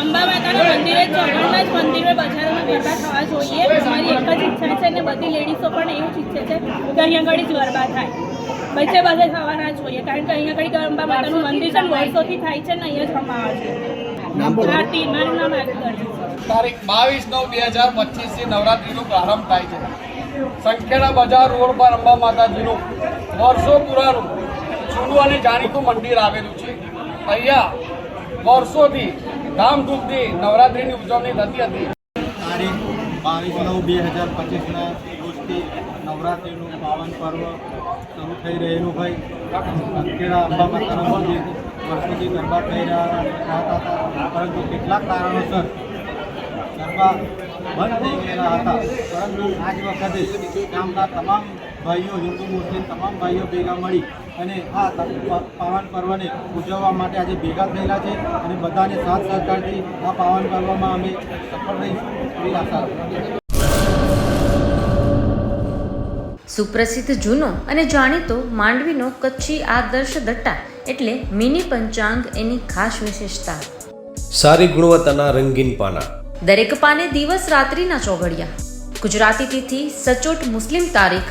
અંબા માતાના મંદિરે ચરણના જ મંદિરે બજારોમાં ગરબા થવા જોઈએ. અમારી એક જ ઈચ્છા છે ને બધી લેડીઝો પણ એવું જ ઈચ્છે છે કે અહીંયા આગળ જ ગરબા થાય. બધે બધે થવાના જોઈએ. કારણ કે અહીંયા આગળ અંબા માતાનું મંદિર છે વર્ષોથી થાય છે ને અહીંયા જ રમાવા જોઈએ. આરતી મારું નામ આરતી છે. તારીખ બાવીસ નવ બે હજાર પચીસથી નવરાત્રિનો પ્રારંભ થાય છે. સંખેડા બજાર રોડ પર અંબા માતાજીનું વર્ષો પુરાણું જૂનું અને જાણીતું મંદિર આવેલું છે. અહીંયા વર્ષોથી ધામધૂમથી નવરાત્રિની ઉજવણી થતી હતી. તારીખ બાવીસ નવ બે હજાર પચીસના રોજથી નવરાત્રિનું પાવન પર્વ શરૂ થઈ રહેલું હોય. અંકેડા અંબા માતાનું મંદિર વર્ષોથી ગરબા થઈ રહ્યા હતા. પરંતુ કેટલાક કારણોસર ગરબા બંધ થઈ ગયેલા હતા. પરંતુ આજ વખતે ગામના તમામ ભાઈઓ હિન્દુ મુસ્લિમ તમામ ભાઈઓ ભેગા મળી અને આ પાવન પર્વને ઉજવવા માટે આજે ભેગા થયેલા છે અને બધાને સાથ સહકારથી આ પાવન પર્વમાં અમે સફળ રહીશું એવી આશા સુપ્રસિદ્ધ જૂનો અને જાણીતો માંડવીનો કચ્છી આદર્શ દટ્ટા એટલે મિની પંચાંગ એની ખાસ વિશેષતા. સારી ગુણવત્તાના રંગીન પાના. દરેક પાને દિવસ રાત્રિના ચોઘડિયા. ગુજરાતી તિથિ સચોટ મુસ્લિમ તારીખ